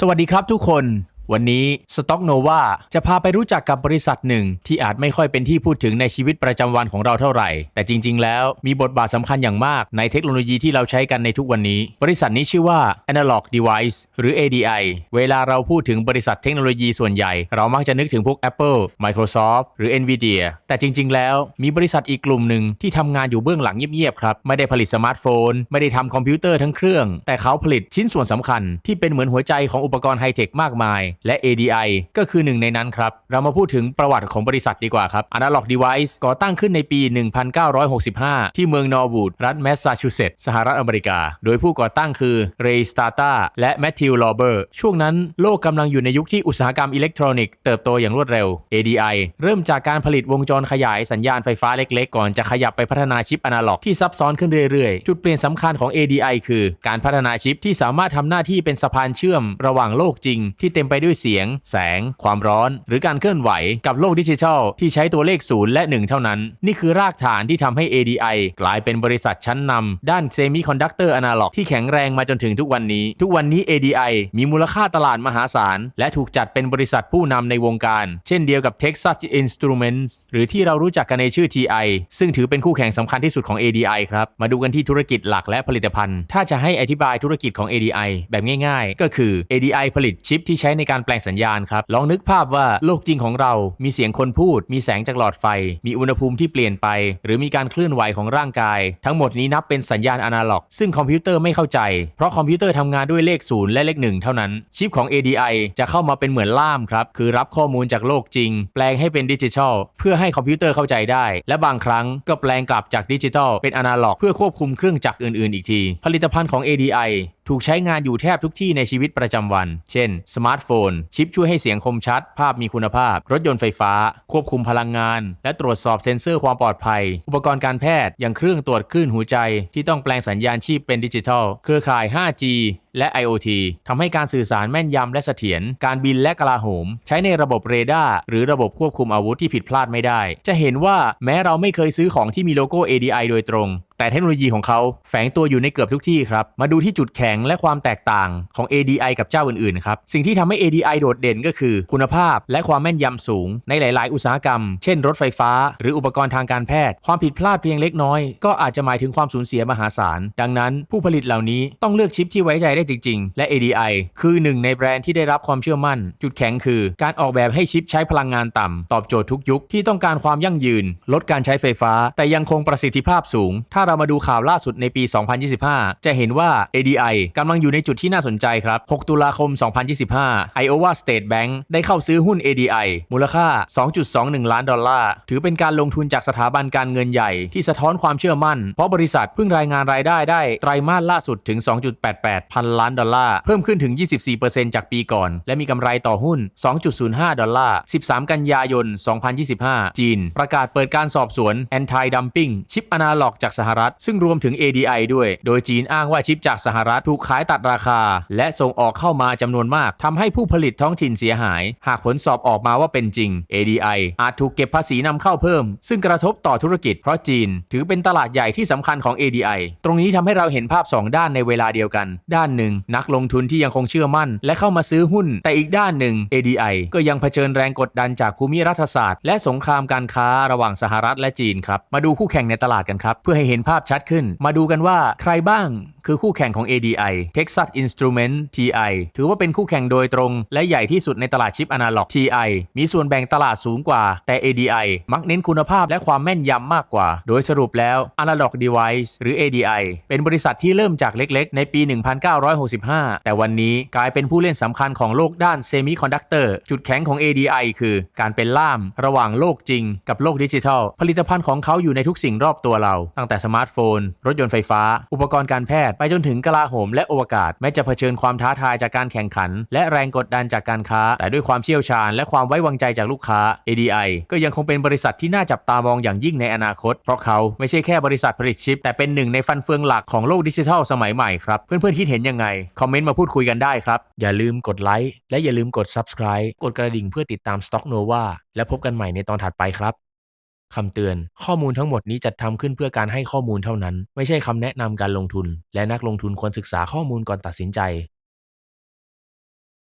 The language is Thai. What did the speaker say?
สวัสดีครับทุกคน วันนี้สต็อกโนวาจะพาไปรู้จักกับบริษัทหนึ่ง ที่อาจไม่ค่อยเป็นที่พูดถึงในชีวิตประจำวันของเราเท่าไหร่ แต่จริง ๆ แล้วมีบทบาทสำคัญอย่างมากในเทคโนโลยีที่เราใช้กันในทุกวันนี้ บริษัทนี้ชื่อว่า Analog Device หรือ ADI เวลาเราพูดถึงบริษัทเทคโนโลยีส่วนใหญ่ เรามักจะนึกถึงพวก Apple Microsoft หรือ Nvidia แต่จริง ๆ แล้วมีบริษัทอีกกลุ่มหนึ่งที่ทำงานอยู่เบื้องหลังเงียบๆครับไม่ได้ผลิตสมาร์ทโฟน ไม่ได้ทำคอมพิวเตอร์ทั้งเครื่อง แต่เขาผลิตชิ้นส่วนสำคัญที่เป็นเหมือนหัวใจของอุปกรณ์ไฮเทคมากมายและ ADI ก็คือหนึ่งในนั้นครับ เรามาพูดถึงประวัติของบริษัทดีกว่าครับ Analog Device ก่อตั้งขึ้นในปี 1965 ที่เมืองนอร์วูดรัฐแมสซาชูเซตส์สหรัฐอเมริกา โดยผู้ก่อตั้งคือเรย์สตาตาและแมทธิวลอเบอร์ช่วงนั้นโลกกำลังอยู่ในยุคที่อุตสาหกรรมอิเล็กทรอนิกส์เติบโตอย่างรวดเร็ว ADI เริ่มจากการผลิตวงจรขยายสัญญาณไฟฟ้าเล็กๆ ก่อนจะขยับไปพัฒนาชิปอนาล็อกที่ซับซ้อนขึ้นเรื่อยๆ จุดเปลี่ยนสำคัญของ ADI คือ การพัฒนาชิปที่สามารถทำหน้าที่เป็นสะพานเชื่อมระหว่างโลกจริงที่เต็มไปด้วยเสียง แสง ความร้อน หรือการเคลื่อนไหวกับโลกดิจิทัล ที่ใช้ตัวเลข 0 และ 1 เท่านั้น นี่คือรากฐานที่ทำให้ ADI กลายเป็นบริษัทชั้นนำด้านเซมิคอนดักเตอร์อนาล็อกที่แข็งแรงมาจนถึงทุกวันนี้ ทุกวันนี้ ADI มีมูลค่าตลาดมหาศาล และถูกจัดเป็นบริษัทผู้นำในวงการ เช่นเดียวกับ Texas Instruments หรือที่เรารู้จักกันในชื่อ TI ซึ่งถือเป็นคู่แข่งสำคัญที่สุดของ ADI ครับมาดูกันที่ธุรกิจหลักและผลิตภัณฑ์ ถ้าจะให้อธิบายธุรกิจของ ADI แบบง่าย ๆ ก็คือ ADI ผลิตชิปที่ใช้ในการแปลงสัญญาณครับ ลองนึกภาพว่าโลกจริงของเรา มีเสียงคนพูด มีแสงจากหลอดไฟ มีอุณหภูมิที่เปลี่ยนไป หรือมีการเคลื่อนไหวของร่างกาย ทั้งหมดนี้นับเป็นสัญญาณอนาล็อก ซึ่งคอมพิวเตอร์ไม่เข้าใจ เพราะคอมพิวเตอร์ทำงานด้วยเลข0และเลข1เท่านั้น ชิปของ ADI จะเข้ามาเป็นเหมือนล่ามครับ คือรับข้อมูลจากโลกจริง แปลงให้เป็นดิจิทัล เพื่อให้คอมพิวเตอร์เข้าใจได้ และบางครั้งก็แปลงกลับจากดิจิทัลเป็นอนาล็อก เพื่อควบคุมเครื่องจักรอื่นๆ อีกที ผลิตภัณฑ์ของ ADI ถูกใช้งานอยู่แทบทุกที่ในชีวิตประจำวัน เช่น สมาร์ทโฟน ชิปช่วยให้เสียงคมชัด ภาพมีคุณภาพ รถยนต์ไฟฟ้า ควบคุมพลังงาน และตรวจสอบเซ็นเซอร์ความปลอดภัย อุปกรณ์การแพทย์ อย่างเครื่องตรวจคลื่นหัวใจ ที่ต้องแปลงสัญญาณชีพเป็นดิจิทัล เครือข่าย 5G และ IoT ทำให้การสื่อสารแม่นยำและเสถียร การบินและกลาโหม ใช้ในระบบเรดาร์หรือระบบควบคุมอาวุธที่ผิดพลาดไม่ได้ จะเห็นว่าแม้เราไม่เคยซื้อของที่มีโลโก้ ADI โดยตรง แต่เทคโนโลยีของเขาแฝงตัวอยู่ในเกือบทุกที่ครับ มาดูที่จุดแข็งและความแตกต่างของ ADI กับเจ้าอื่นๆครับ สิ่งที่ทำให้ ADI โดดเด่นก็คือ คุณภาพและความแม่นยำสูง ในหลาย ๆ อุตสาหกรรม เช่น รถไฟฟ้า หรืออุปกรณ์ทางการแพทย์ ความผิดพลาดเพียงเล็กน้อย ก็อาจจะหมายถึงความสูญเสียมหาศาล ดังนั้นผู้ผลิตเหล่านี้ต้องเลือกชิปที่ไว้ใจได้จริง ๆ และ ADI คือหนึ่งในแบรนด์ที่ได้รับความเชื่อมั่น จุดแข็งคือ การออกแบบให้ชิปใช้พลังงานต่ำ ตอบโจทย์ทุกยุคที่ต้องการความยั่งยืน ลดการใช้ไฟฟ้า แต่ยังคงประสิทธิภาพสูง ถ้าเรามาดูข่าวล่าสุดในปี 2025 จะเห็นว่า ADI กำลังอยู่ในจุดที่น่าสนใจครับ 6 ตุลาคม 2025 Iowa State Bank ได้เข้าซื้อหุ้น ADI มูลค่า 2.21 ล้านดอลลาร์ ถือเป็นการลงทุนจากสถาบันการเงินใหญ่ที่สะท้อนความเชื่อมั่น เพราะบริษัทเพิ่งรายงานรายได้ได้ไตรมาสล่าสุดถึง 2.88 พันล้านดอลลาร์ เพิ่มขึ้นถึง 24%จากปีก่อน และมีกำไรต่อหุ้น 2.05 ดอลลาร์ 13 กันยายน 2025 จีน ประกาศเปิดการสอบสวน Anti Dumping ชิปอนาล็อกจากสหรัฐ ซึ่งรวมถึง ADI ด้วย โดยจีนอ้างว่าชิปจากสหรัฐถูกขายตัดราคา และส่งออกเข้ามาจำนวนมากทำให้ผู้ผลิตท้องถิ่นเสียหาย หากผลสอบออกมาว่าเป็นจริง ADI อาจถูกเก็บภาษีนำเข้าเพิ่ม ซึ่งกระทบต่อธุรกิจเพราะจีน ถือเป็นตลาดใหญ่ที่สำคัญของ ADI ตรงนี้ทำให้เราเห็นภาพ 2 ด้านในเวลาเดียวกัน ด้านหนึ่งนักลงทุนที่ยังคงเชื่อมั่น และเข้ามาซื้อหุ้น แต่อีกด้านหนึ่ง ADI ก็ยังเผชิญแรงกดดันจากภูมิรัฐศาสตร์ และสงครามการค้าระหว่างสหรัฐและจีนครับมาดูคู่แข่งในตลาดกันครับ เพื่อให้เห็นภาพชัดขึ้น มาดูกันว่าใครบ้างคือคู่แข่งของ ADI Texas Instrument TI ถือว่าเป็นคู่แข่งโดยตรง และใหญ่ที่สุดในตลาดชิปอนาล็อก TI มีส่วนแบ่งตลาดสูงกว่า แต่ ADI มักเน้นคุณภาพและความแม่นยำมากกว่า โดยสรุปแล้ว Analog Device หรือ ADI เป็นบริษัทที่เริ่มจากเล็กๆ ในปี165 แต่วันนี้กลายเป็นผู้เล่นสำคัญของโลกด้านเซมิคอนดักเตอร์จุดแข็งของ ADI คือการเป็นล่ามระหว่างโลกจริงกับโลกดิจิทัล ผลิตภัณฑ์ของเขาอยู่ในทุกสิ่งรอบตัวเรา ตั้งแต่สมาร์ทโฟน รถยนต์ไฟฟ้า อุปกรณ์การแพทย์ ไปจนถึงกลาโหมและอวกาศ แม้จะเผชิญความท้าทายจากการแข่งขัน และแรงกดดันจากการค้า แต่ด้วยความเชี่ยวชาญ และความไว้วางใจจากลูกค้า ADI ก็ยังคงเป็นบริษัทที่น่าจับตามองอย่างยิ่งในอนาคต เพราะเขาไม่ใช่แค่บริษัทผลิตชิป แต่เป็นหนึ่งในฟันเฟืองหลักของโลกดิจิทัลสมัยใหม่ครับเพื่อนๆคิดเห็นยังยังไง คอมเมนต์มาพูดคุยกันได้ครับ อย่าลืมกดไลค์และอย่าลืมกด Subscribe กดกระดิ่งเพื่อติดตาม Stock Nova และพบกันใหม่ในตอนถัดไปครับคำเตือน ข้อมูลทั้งหมดนี้จัดทำขึ้นเพื่อการให้ข้อมูลเท่านั้น ไม่ใช่คำแนะนำการลงทุน และนักลงทุนควรศึกษาข้อมูลก่อนตัดสินใจ